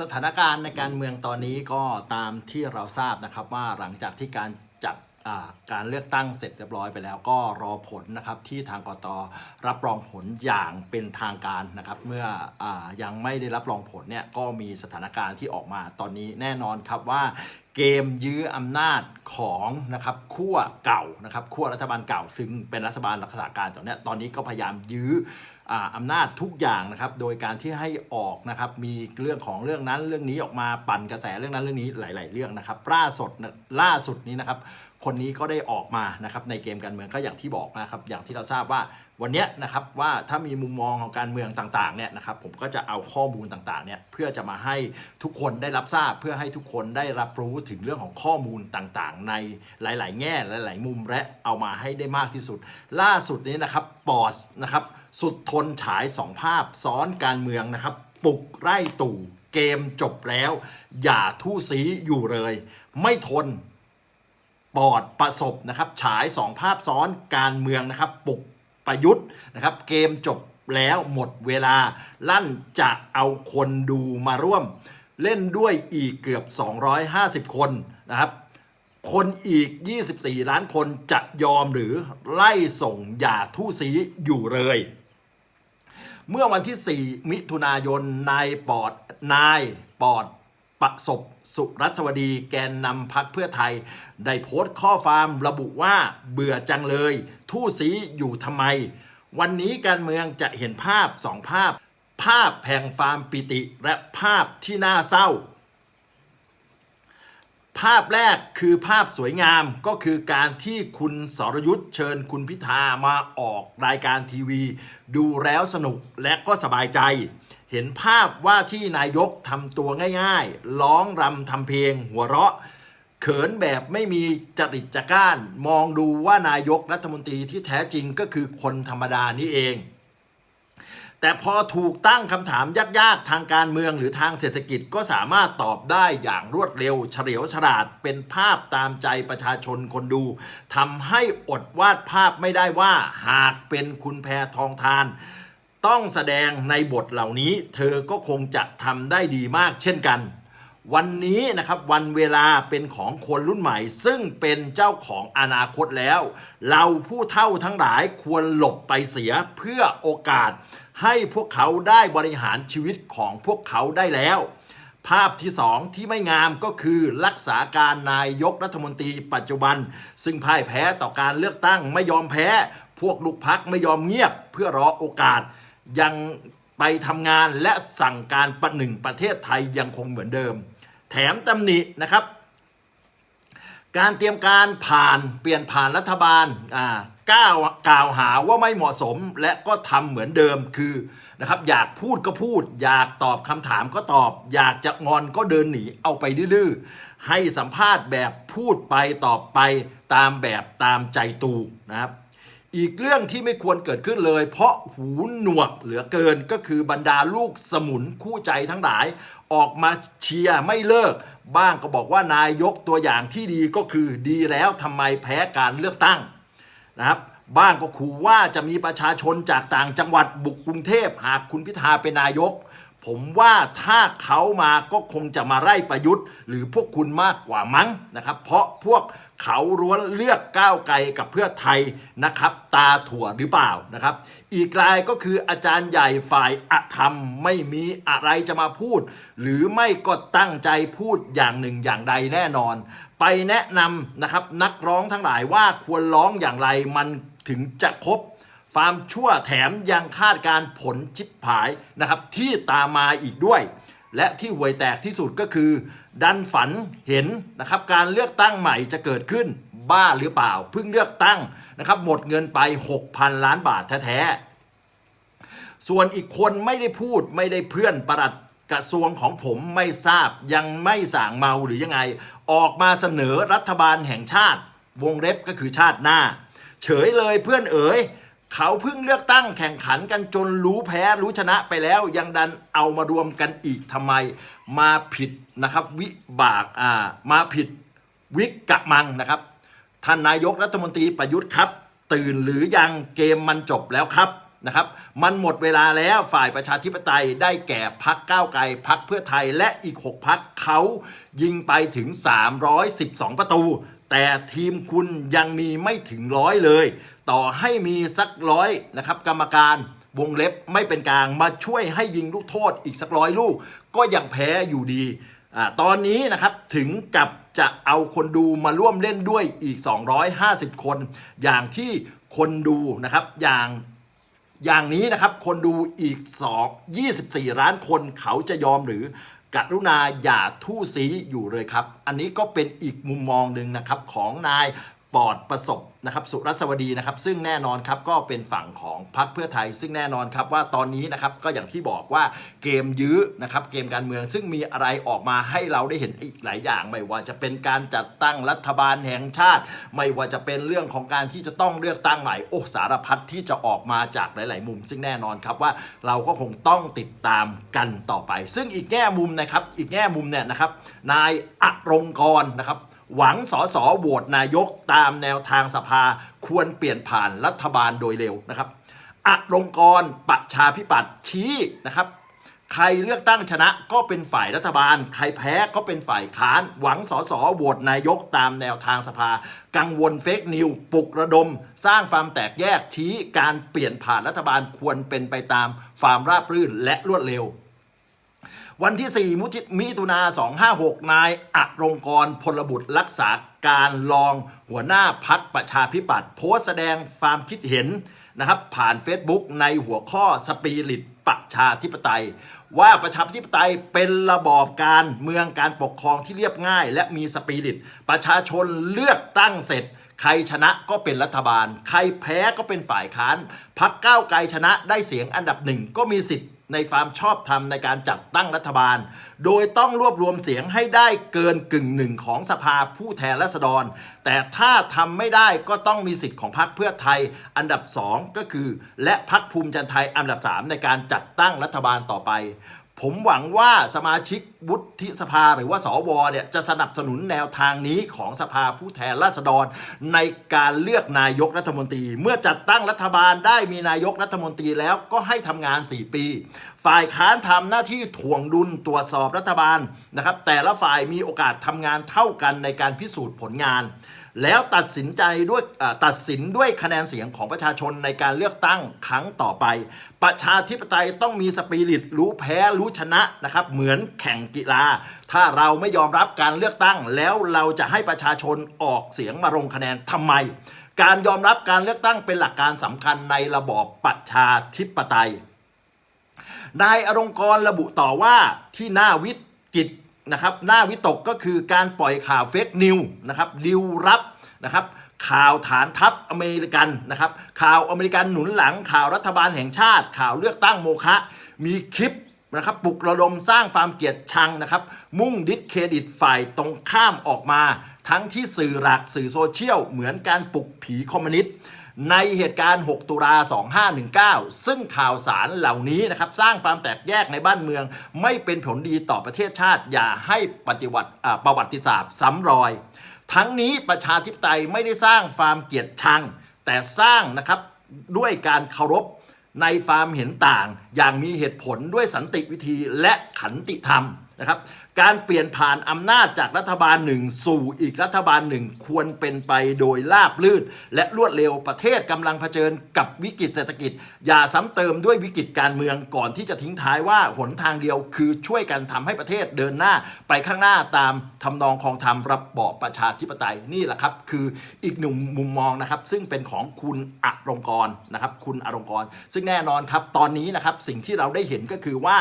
สถานการณ์ในการเมืองตอนนี้ก็ตามที่เราทราบนะครับว่าหลังจากที่การจัดการเลือกตั้งเสร็จเรียบร้อยไปแล้วก็รอผลนะครับที่ทางกตรับรองผลอย่างเป็นทางการนะครับเมื่ออยังไม่ได้รับรองผลเนี่ยก็มีสถานการณ์ที่ออกมาตอนนี้แน่นอนครับว่าเกมยื้ออำนาจของนะครับขั้วเก่านะครับขั้วรัฐบาลเก่าถึงเป็นรัฐบาลรักษาการตอนนี้ตอนนี้ก็พยายามยื้ออำนาจทุกอย่างนะครับ โดยการที่ให้ออกนะครับ มีเรื่องของเรื่องนั้นเรื่องนี้ออกมาปั่นกระแสเรื่องนั้นเรื่องนี้หลาย ๆ เรื่องนะครับล่าสุดนะล่าสุดนี้นะครับ คนนี้ก็ได้ออกมานะครับในเกมการเมืองก็อย่างที่บอกนะครับ อย่างที่เราทราบว่าวันนี้นะครับว่าถ้ามีมุมมองของการเมืองต่างๆเนี่ยนะครับ ผมก็จะเอาข้อมูลต่างๆเนี่ยเพื่อจะมาให้ทุกคนได้รับทราบ เพื่อให้ทุกคนได้รับรู้ถึงเรื่องของข้อมูลต่างๆ ในหลาย ๆ แง่หลาย ๆ มุมและเอามาให้ได้มากที่สุด ล่าสุดนี้นะครับปอสนะครับ สุดทนฉายสองภาพซ้อนการเมืองนะครับ ปลุกไร่ตู่เกมจบแล้ว อย่าทู่ซีอยู่เลย ไม่ทนปอดประสบนะครับ ฉายสองภาพซ้อนการเมืองนะครับ ปลุกประยุทธ์นะครับ เกมจบแล้วหมดเวลา ลั่นจะเอาคนดูมาร่วม เล่นด้วยอีกเกือบ 250 คนนะครับ คนอีก 24 ล้านคนจะยอมหรือไล่ส่งอย่าทู่ซีอยู่เลย เมื่อวันที่ 4 มิถุนายนนายปอดนายปอดประสบสุรัสวดีแกนนำพักเพื่อไทย ได้โพสต์ข้อความระบุว่าเบื่อจังเลย ทู่สีอยู่ทำไม วันนี้การเมืองจะเห็นภาพสองภาพ ภาพแห่งฟาร์มปิติและภาพที่น่าเศร้า ภาพแรกคือภาพสวยงามก็คือการที่คุณสรยุทธ์เชิญคุณพิธามาออกรายการทีวี ดูแล้วสนุกและก็สบายใจ เห็นภาพว่าที่นายกทำตัวง่ายๆ ร้องรำทำเพลง หัวเราะ เขินแบบไม่มีจริตจักร้าน มองดูว่านายกรัฐมนตรีที่แท้จริงก็คือคนธรรมดานี่เอง แต่พอถูกตั้งคำถามยากๆ ทางการเมืองหรือทางเศรษฐกิจก็สามารถตอบได้อย่างรวดเร็ว เฉลียวฉลาดเป็นภาพตามใจประชาชนคนดูทำให้อดวาดภาพไม่ได้ว่า หากเป็นคุณแพทองทาน ต้องแสดงในบทเหล่านี้ เธอก็คงจะทำได้ดีมากเช่นกัน วันนี้นะครับวันเวลาเป็นของคนรุ่นใหม่ ซึ่งเป็นเจ้าของอนาคตแล้ว เราผู้เท่าทั้งหลายควรหลบไปเสียเพื่อโอกาส ให้พวกเขาได้บริหารชีวิตของพวกเขาได้แล้ว ภาพที่สองที่ไม่งามก็คือรักษาการนายกรัฐมนตรีปัจจุบัน ซึ่งพ่ายแพ้ต่อการเลือกตั้งไม่ยอมแพ้ พวกลูกพักไม่ยอมเงียบ เพื่อรอโอกาส ยังไปทำงานและสั่งการประหนึ่งประเทศไทยยังคงเหมือนเดิม แถมตำหนินะครับ การเตรียมการผ่านเปลี่ยนผ่านรัฐบาลอ่าก้าวกล่าวหาว่าไม่เหมาะสมและก็ทำเหมือนเดิมคือนะครับอยากพูดก็พูด อยากตอบคำถามก็ตอบ อยากจะงอนก็เดินหนีเอาไปดื้อให้สัมภาษณ์แบบพูดไปตอบไปตามแบบตามใจตูนะครับ อีกเรื่องที่ไม่ควรเกิดขึ้นเลย เพราะหูหนวกเหลือเกินก็คือบรรดาลูกสมุนคู่ใจทั้งหลาย ออกมาเชียร์ไม่เลิก บ้างก็บอกว่านายกตัวอย่างที่ดีก็คือดีแล้วทำไมแพ้การเลือกตั้งนะครับบ้างก็ขู่ว่าจะมีประชาชนจากต่างจังหวัดบุกกรุงเทพหากคุณพิธาเป็นนายก ผมว่าถ้าเขามาก็คงจะมาไล่ประยุทธ์ หรือพวกคุณมากกว่ามั้งนะครับ เพราะพวกเขาร้วนเลือกก้าวไกลกับเพื่อไทยนะครับ ตาถั่วหรือเปล่านะครับ อีกรายก็คืออาจารย์ใหญ่ฝ่ายอธรรมไม่มีอะไรจะมาพูด หรือไม่ก็ตั้งใจพูดอย่างหนึ่งอย่างใดแน่นอน ไปแนะนำนะครับนักร้องทั้งหลายว่าควรร้องอย่างไรมันถึงจะครบ ฟาร์มชั่วแถมยังคาดการผลชิบหายนะครับที่ตามมาอีกด้วย และที่ห่วยแตกที่สุดก็คือ ดันฝันเห็นนะครับการเลือกตั้งใหม่จะเกิดขึ้นบ้าหรือเปล่า เพิ่งเลือกตั้งนะครับหมดเงินไป 6,000 ล้านบาทแท้ๆส่วนอีกคนไม่ได้พูดไม่ได้เพื่อนประหลัดกระทรวงของผมไม่ทราบยังไม่สั่งเมาหรือยังไง ออกมาเสนอรัฐบาลแห่งชาติ วงเล็บก็คือชาติหน้า เฉยเลยเพื่อนเอ๋ย เขาเพิ่งเลือกตั้งแข่งขันกันจนรู้แพ้รู้ชนะไปแล้ว ยังดันเอามารวมกันอีกทำไม มาผิดนะครับวิบากอ่ามาผิดวิกกะมังนะครับ ท่านนายกรัฐมนตรีประยุทธ์ครับ ตื่นหรือยังเกมมันจบแล้วครับนะครับ มันหมดเวลาแล้วฝ่ายประชาธิปไตยได้แก่พักก้าวไกลพักเพื่อไทยและอีก 6พักเขายิงไปถึง 312 ประตู แต่ทีมคุณยังมีไม่ถึงร้อยเลย ต่อให้มีสักร้อยนะครับกรรมการวงเล็บไม่เป็นกลางมาช่วยให้ยิงลูกโทษอีกสักร้อยลูก ก็ยังแพ้อยู่ดีอาตอนนี้นะครับถึงกับจะเอาคนดูมาร่วมเล่นด้วยอีก 250 คน อย่างที่คนดูนะครับอย่างอย่างนี้นะครับคนดูอีก 2 24 ล้านคนเขาจะยอมหรือกรุณาอย่าทู่ซีอยู่เลยครับ อันนี้ก็เป็นอีกมุมมองหนึ่งนะครับของนาย ปอดประสบนะครับสุรัสวดีนะครับ ซึ่งแน่นอนครับก็เป็นฝั่งของพรรคเพื่อไทย ซึ่งแน่นอนครับว่าตอนนี้นะครับก็อย่างที่บอกว่าเกมยื้อนะครับเกมการเมืองซึ่งมีอะไรออกมาให้เราได้เห็นอีกหลายอย่าง ไม่ว่าจะเป็นการจัดตั้งรัฐบาลแห่งชาติ ไม่ว่าจะเป็นเรื่องของการที่จะต้องเลือกตั้งใหม่โอ้สารพัดที่จะออกมาจากหลาย ๆ มุม ซึ่งแน่นอนครับว่าเราก็คงต้องติดตามกันต่อไป ซึ่งอีกแง่มุมนะครับอีกแง่มุมเนี่ยนะครับนายอรงกรนะครับ หวังสอสอโหวตนายกตามแนวทางสภาควรเปลี่ยนผ่านรัฐบาลโดยเร็วนะครับอรงกรประชาพิปัตชี้นะครับ ใครเลือกตั้งชนะก็เป็นฝ่ายรัฐบาล ใครแพ้ก็เป็นฝ่ายค้าน หวังสอสอโหวตนายกตามแนวทางสภา กังวลเฟกนิวปลุกระดม สร้างความแตกแยกชี้การเปลี่ยนผ่านรัฐบาลควรเป็นไปตามความราบรื่นและรวดเร็ว วันที่ 4 มุทิมิถุนา256 นายอรงกรพลบุตรรักษาการรองหัวหน้าพักประชาพิปัตย์โพสต์แสดงความคิดเห็นนะครับผ่าน Facebook ในหัวข้อสปีริตประชาธิปไตย ว่าประชาธิปไตยเป็นระบอบการเมืองการปกครองที่เรียบง่าย และมีสปีริต ประชาชนเลือกตั้งเสร็จ ใครชนะก็เป็นรัฐบาล ใครแพ้ก็เป็นฝ่ายค้านพักก้าวไกลชนะได้เสียงอันดับหนึ่งก็มีสิทธิ์ในความชอบธรรมในการจัดตั้งรัฐบาล โดยต้องรวบรวมเสียงให้ได้เกินกึ่งหนึ่งของสภาผู้แทนราษฎร แต่ถ้าทำไม่ได้ก็ต้องมีสิทธิ์ของพรรคเพื่อไทยอันดับ 2 ก็คือ และพรรคภูมิใจไทยอันดับ 3 ในการจัดตั้งรัฐบาลต่อไป ผมหวังว่าสมาชิกวุฒิสภาหรือว่าสวเนี่ยจะสนับสนุนแนวทางนี้ของสภาผู้แทนราษฎร ในการเลือกนายกรัฐมนตรี เมื่อจัดตั้งรัฐบาลได้มีนายกรัฐมนตรีแล้วก็ให้ทำงาน 4 ปี ฝ่ายค้านทำหน้าที่ถ่วงดุลตรวจสอบรัฐบาลนะครับแต่ละฝ่ายมีโอกาสทำงานเท่ากันในการพิสูจน์ผลงาน แล้วตัดสินใจด้วยตัดสินด้วยคะแนนเสียงของประชาชนในการเลือกตั้งครั้งต่อไป ประชาธิปไตยต้องมีสปิริตรู้แพ้รู้ชนะนะครับ เหมือนแข่งกีฬา ถ้าเราไม่ยอมรับการเลือกตั้ง แล้วเราจะให้ประชาชนออกเสียงมาลงคะแนนทำไม การยอมรับการเลือกตั้งเป็นหลักการสำคัญในระบอบประชาธิปไตยนายอรงกรระบุต่อว่าที่หน่าวิกิต นะครับหน่าวิตกก็คือการปล่อยข่าวเฟกนิวนะครับดิวรับนะครับข่าวฐานทัพอเมริกันนะครับข่าวอเมริกันหนุนหลังข่าวรัฐบาลแห่งชาติ ข่าวเลือกตั้งโมฆะมีคลิปนะครับปลุกระดมสร้างความเกลียดชังนะครับมุ่งดิสเครดิตฝ่ายตรงข้ามออกมา ทั้งที่สื่อหลักสื่อโซเชียลเหมือนการปลุกผีคอมมิวนิสต์ ในเหตุการณ์ 6 ตุลา 2519 ซึ่งข่าวสารเหล่านี้นะครับสร้างความแตกแยกในบ้านเมือง ไม่เป็นผลดีต่อประเทศชาติ อย่าให้ปฏิวัติประวัติศาสตร์ซ้ำรอย ทั้งนี้ประชาธิปไตยไม่ได้สร้างความเกลียดชัง แต่สร้างนะครับด้วยการเคารพในความเห็นต่าง อย่างมีเหตุผลด้วยสันติวิธีและขันติธรรมนะครับ การเปลี่ยนผ่านอำนาจจากรัฐบาลหนึ่งสู่อีกรัฐบาลหนึ่งควรเป็นไปโดยราบลื่น และรวดเร็วประเทศกำลังเผชิญกับวิกฤตเศรษฐกิจ อย่าซ้ำเติมด้วยวิกฤตการเมืองก่อนที่จะทิ้งท้ายว่าหนทางเดียวคือช่วยกันทำให้ประเทศเดินหน้าไปข้างหน้าตามทำนองคองธรรมระบอบประชาธิปไตยนี่แหละครับ คืออีกหนึ่งมุมมองนะครับ ซึ่งเป็นของคุณอรงกรนะครับ คุณอรงกร ซึ่งแน่นอนครับตอนนี้นะครับสิ่งที่เราได้เห็นก็คือว่า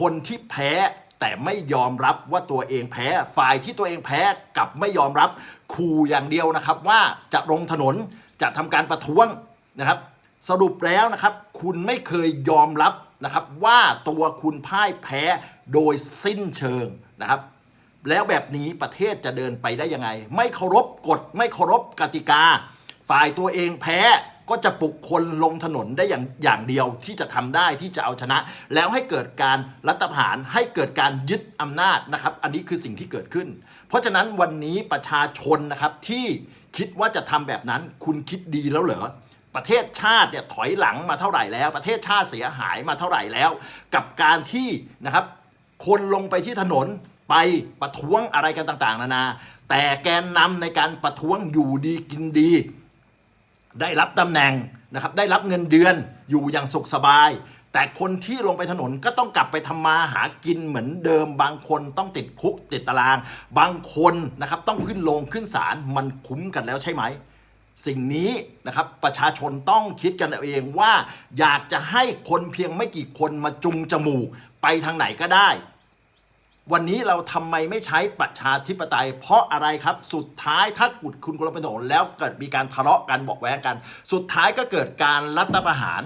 คนที่แพ้ แต่ไม่ยอมรับว่าตัวเองแพ้ ฝ่ายที่ตัวเองแพ้กับไม่ยอมรับขู่อย่างเดียวนะครับ ว่าจะลงถนนจะทำการประท้วงนะครับ สรุปแล้วนะครับ คุณไม่เคยยอมรับนะครับ ว่าตัวคุณพ่ายแพ้โดยสิ้นเชิงนะครับ แล้วแบบนี้ประเทศจะเดินไปได้ยังไง ไม่เคารพกฎไม่เคารพกติกา ฝ่ายตัวเองแพ้ก็จะปลุกคนลงถนนได้อย่างอย่างเดียวที่จะทำได้ที่จะเอาชนะ แล้วให้เกิดการรัฐประหารให้เกิดการยึดอำนาจนะครับ อันนี้คือสิ่งที่เกิดขึ้น เพราะฉะนั้นวันนี้ประชาชนนะครับที่คิดว่าจะทำแบบนั้น คุณคิดดีแล้วเหรอประเทศชาติเนี่ยถอยหลังมาเท่าไหร่แล้ว ประเทศชาติเสียหายมาเท่าไหร่แล้ว กับการที่นะครับ คนลงไปที่ถนนไปประท้วงอะไรกันต่างๆ นานา แต่แกนนำในการประท้วงอยู่ดีกินดี ได้รับตำแหน่งนะครับได้รับเงินเดือนอยู่อย่างสุขสบาย แต่คนที่ลงไปถนนก็ต้องกลับไปทำมาหากินเหมือนเดิม บางคนต้องติดคุกติดตาราง บางคนนะครับต้องขึ้นลงขึ้นศาลมันคุ้มกันแล้วใช่ไหม สิ่งนี้นะครับประชาชนต้องคิดกันเอาเองว่า อยากจะให้คนเพียงไม่กี่คนมาจุงจมูกไปทางไหนก็ได้ วันนี้เราทำไมไม่ใช้ประชาธิปไตย เพราะอะไรครับ สุดท้ายถ้ากุดคุณคนละเป็นถนแล้วเกิดมีการทะเลาะกันบอกแว้งกัน สุดท้ายก็เกิดการรัฐประหาร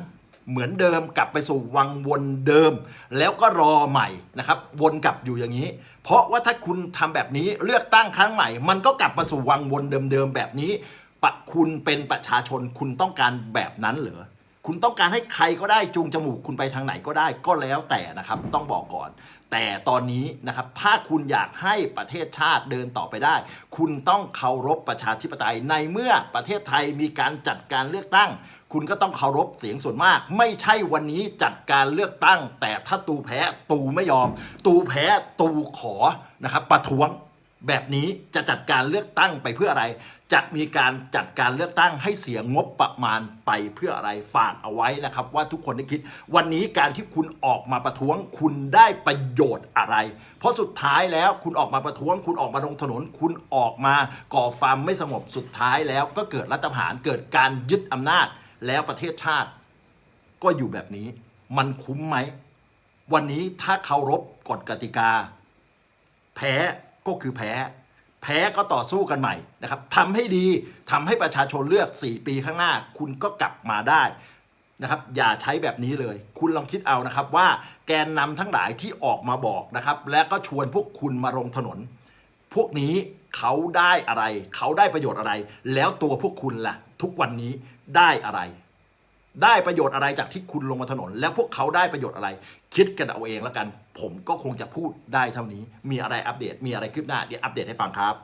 เหมือนเดิมกลับไปสู่วังวนเดิม แล้วก็รอใหม่นะครับ วนกลับอยู่อย่างนี้ เพราะว่าถ้าคุณทำแบบนี้เลือกตั้งครั้งใหม่ มันก็กลับมาสู่วังวนเดิมๆแบบนี้ปะคุณเป็นประชาชนคุณต้องการแบบนั้นเหรอ คุณต้องการให้ใครก็ได้จูงจมูกคุณไปทางไหนก็ได้ก็แล้วแต่นะครับ ต้องบอกก่อน แต่ตอนนี้นะครับถ้าคุณอยากให้ประเทศชาติเดินต่อไปได้ คุณต้องเคารพประชาธิปไตยในเมื่อประเทศไทยมีการจัดการเลือกตั้ง คุณก็ต้องเคารพเสียงส่วนมาก ไม่ใช่วันนี้จัดการเลือกตั้ง แต่ถ้าตูแพ้ตูไม่ยอม ตูแพ้ตูขอนะครับประท้วง แบบนี้จะจัดการเลือกตั้งไปเพื่ออะไร จะมีการจัดการเลือกตั้งให้เสียงบประมาณไปเพื่ออะไรฝากเอาไว้นะครับ ว่าทุกคนได้คิด วันนี้การที่คุณออกมาประท้วงคุณได้ประโยชน์อะไร เพราะสุดท้ายแล้วคุณออกมาประท้วง คุณออกมาลงถนน คุณออกมาก่อความไม่สงบสุดท้ายแล้วก็เกิดรัฐประหารเกิดการยึดอำนาจแล้วประเทศชาติ ก็อยู่แบบนี้ มันคุ้มไหมวันนี้ถ้าเคารพกฎกติกา แพ้ ก็คือแพ้ แพ้ก็ต่อสู้กันใหม่นะครับทำให้ดีทำให้ประชาชนเลือก 4 ปีข้างหน้า คุณก็กลับมาได้นะครับอย่าใช้แบบนี้เลย คุณลองคิดเอานะครับว่าแกนนำทั้งหลายที่ออกมาบอกนะครับ และก็ชวนพวกคุณมาลงถนน พวกนี้เขาได้อะไร เขาได้ประโยชน์อะไร แล้วตัวพวกคุณล่ะ ทุกวันนี้ได้อะไร ได้ประโยชน์อะไรจากที่คุณลงมาถนน แล้วพวกเขาได้ประโยชน์อะไร คิดกันเอาเองแล้วกัน ผมก็คงจะพูดได้เท่านี้ มีอะไรอัปเดต มีอะไรคืบหน้าเดี๋ยวอัปเดตให้ฟังครับ